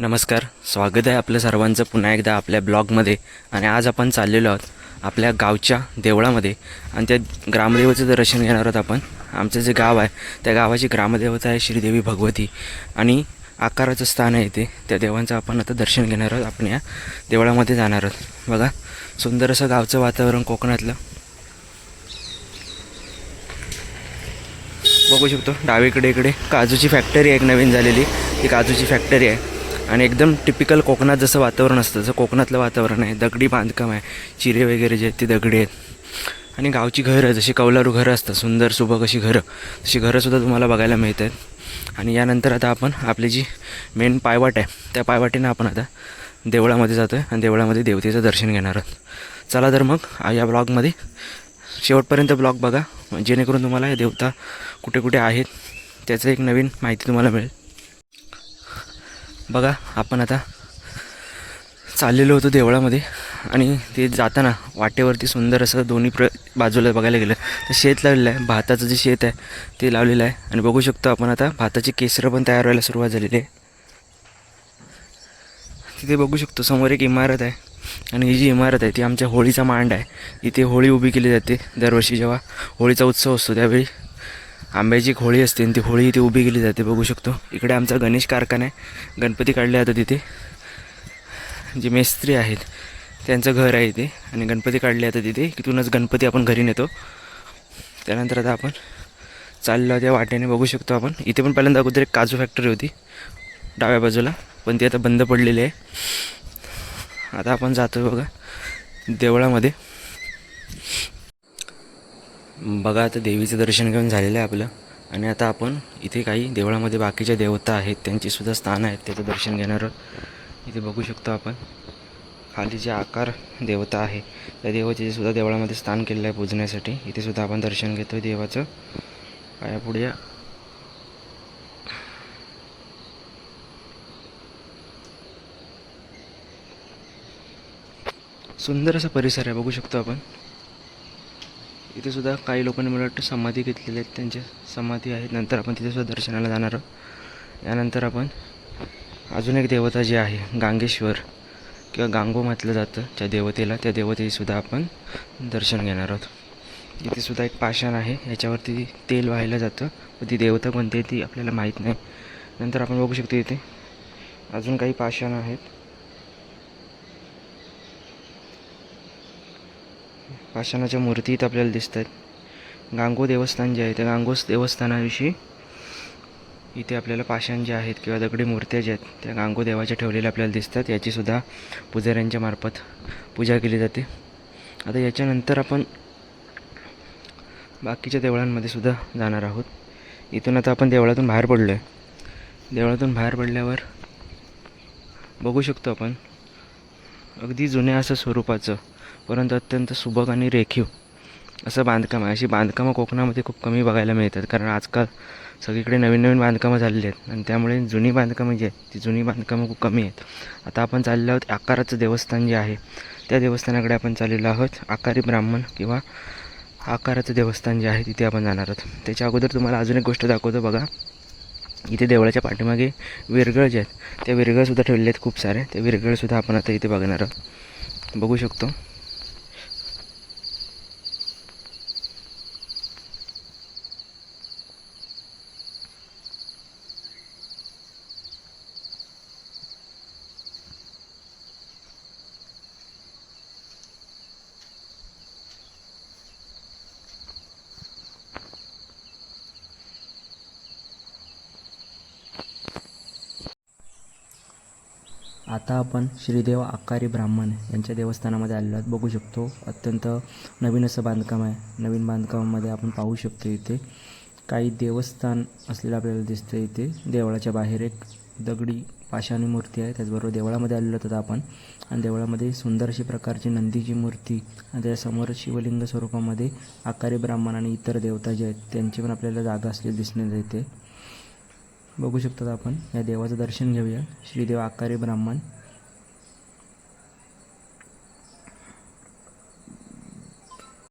नमस्कार स्वागत आहे आपलं सर्वांचं पुन्हा एकदा आपल्या ब्लॉगमध्ये. आणि आज आपण चाललेलो आहोत आपल्या गावच्या देवळामध्ये. आणि त्या ग्रामदेवाचं दर्शन घेणार आहोत आपण. आमचं जे गाव आहे त्या गावाची ग्रामदेवता आहे श्रीदेवी भगवती. आणि आकाराचं स्थान आहे इथे त्या देवांचं आपण आता दर्शन घेणार आहोत. आपण या देवळामध्ये जाणार आहोत. बघा सुंदर असं गावचं वातावरण कोकणातलं. बघू शकतो डावीकडे इकडे काजूची फॅक्टरी आहे एक नवीन झालेली. ती काजूची फॅक्टरी आहे. आणि एकदम टिपिकल कोकणात जसं वातावरण असतं जसं कोकणातलं वातावरण आहे दगडी बांधकाम आहे चिरे वगैरे जे आहेत ते दगडी आहेत. आणि गावची घरं जशी कौलारू घरं असतात सुंदर सुबक अशी घरं तशी घरंसुद्धा तुम्हाला बघायला मिळत आहेत. आणि यानंतर आता आपण आपली जी मेन पायवाट आहे त्या पायवाटीनं आपण आता देवळामध्ये जातो आहे आणि देवळामध्ये देवतेचं दर्शन घेणार आहोत. चला तर मग या ब्लॉगमध्ये शेवटपर्यंत ब्लॉग बघा जेणेकरून तुम्हाला हे देवता कुठे कुठे आहेत त्याचं एक नवीन माहिती तुम्हाला मिळेल. बघा आपण आता चाललेलो होतो देवळामध्ये आणि ते जाताना वाटेवरती सुंदर असं दोन्ही प्र बाजूला बघायला गेलं तर शेत लावलेलं आहे. भाताचं जे शेत आहे ते लावलेलं आहे. आणि बघू शकतो आपण आता भाताची केसरं पण तयार व्हायला सुरुवात झालेली आहे. तिथे बघू शकतो समोर एक इमारत आहे. आणि ही जी इमारत आहे ती आमच्या होळीचा मांड आहे. इथे होळी उभी केली जाते दरवर्षी जेव्हा होळीचा उत्सव असतो त्यावेळी. आंब्याची खोळी होळी असते आणि ती होळी इथे उभी केली जाते बघू शकतो. इकडे आमचा गणेश कारखाना आहे. गणपती काढले जातात तिथे जे मेस्त्री आहेत त्यांचं घर आहे इथे आणि गणपती काढले जातात तिथे तिथूनच गणपती आपण घरी नेतो. त्यानंतर आता आपण चाललो त्या वाट्याने बघू शकतो आपण. इथे पण पहिल्यांदा अगोदर एक काजू फॅक्टरी होती डाव्या बाजूला. पण ती आता बंद पडलेली आहे. आता आपण जातो बघा देवळामध्ये. बघा आता देवीचं दर्शन घेऊन झालेलं आहे आपलं. आणि आता आपण इथे काही देवळामध्ये बाकीच्या देवता आहेत त्यांची सुद्धा स्थान आहेत त्याचं दर्शन घेणारं. इथे बघू शकतो आपण. खाली जे आकार देवता आहे त्या देवतेचे सुद्धा देवळामध्ये स्थान केलेलं आहे पूजण्यासाठी. इथे सुद्धा आपण दर्शन घेतो आहे देवाचं पायापुढे या. सुंदर असा परिसर आहे बघू शकतो आपण. इथे सुद्धा काही लोकांनी मला वाटतं समाधी घेतलेल्या आहेत. त्यांच्या समाधी आहेत. नंतर आपण तिथे सुद्धा दर्शनाला जाणार आहोत. यानंतर आपण अजून एक देवता जी आहे गांगेश्वर किंवा गांगो म्हटलं जातं ज्या देवतेला. त्या देवतेसुद्धा आपण दर्शन घेणार आहोत. इथे सुद्धा एक पाषाण आहे. याच्यावरती तेल वाहिलं जातं. ती देवता कोणती आहे ती आपल्याला माहीत नाही. नंतर आपण बघू शकतो इथे अजून काही पाषाण आहेत. पाषाणाच्या मूर्ती इथं आपल्याला दिसत आहेत गांगो देवस्थान जे आहे त्या गांगोस देवस्थानाविषयी इथे आपल्याला पाषाण जे आहेत किंवा दगडी मूर्त्या ज्या आहेत त्या गांगो देवाच्या ठेवलेल्या आपल्याला दिसतात. याचीसुद्धा पुजाऱ्यांच्या मार्फत पूजा केली जाते. आता याच्यानंतर आपण बाकीच्या देवळांमध्ये सुद्धा जाणार आहोत. इथून आता आपण देवळातून बाहेर पडलो आहे देवळातून बाहेर पडल्यावर बघू शकतो आपण. अगदी जुन्या असं स्वरूपाचं परंतु अत्यंत सुबक आणि रेखीव असं बांधकाम आहे. अशी बांधकामं कोकणामध्ये खूप कमी बघायला मिळतात. कारण आजकाल सगळीकडे नवीन नवीन बांधकामं झालेली आहेत. आणि त्यामुळे जुनी बांधकामं जी आहेत ती जुनी बांधकामं खूप कमी आहेत. आता आपण चाललो आहोत आकाराचं देवस्थान जे आहे त्या देवस्थानाकडे आपण चाललेलो आहोत. आकारी ब्राह्मण किंवा आकाराचं देवस्थान जे आहे तिथे आपण जाणार आहोत. त्याच्या अगोदर तुम्हाला अजून एक गोष्ट दाखवतो बघा. इथे देवळाच्या पाठीमागे विरगळ जे आहेत त्या विरगळसुद्धा ठेवलेले आहेत खूप सारे. त्या विरगळसुद्धा आपण आता इथे बघणार आहोत. बघू शकतो. आता आपण श्रीदेव आकारी ब्राह्मण यांच्या देवस्थानामध्ये आलेलो आहोत. बघू शकतो अत्यंत नवीन असं बांधकाम आहे. नवीन बांधकामामध्ये आपण पाहू शकतो इथे. काही देवस्थान असलेलं आपल्याला दिसतं इथे. देवळाच्या बाहेर एक दगडी पाषाणी मूर्ती आहे. त्याचबरोबर देवळामध्ये आलेलो होतो आपण. आणि देवळामध्ये सुंदर अशी प्रकारची नंदीची मूर्ती आणि त्याच्यासमोर शिवलिंग स्वरूपामध्ये आकारी ब्राह्मण आणि इतर देवता जे आहेत त्यांची पण आपल्याला जागा असलेली दिसण्यात येते बघू शकतात आपण. या देवाचं दर्शन घेऊया. श्रीदेव आकारी ब्राह्मण.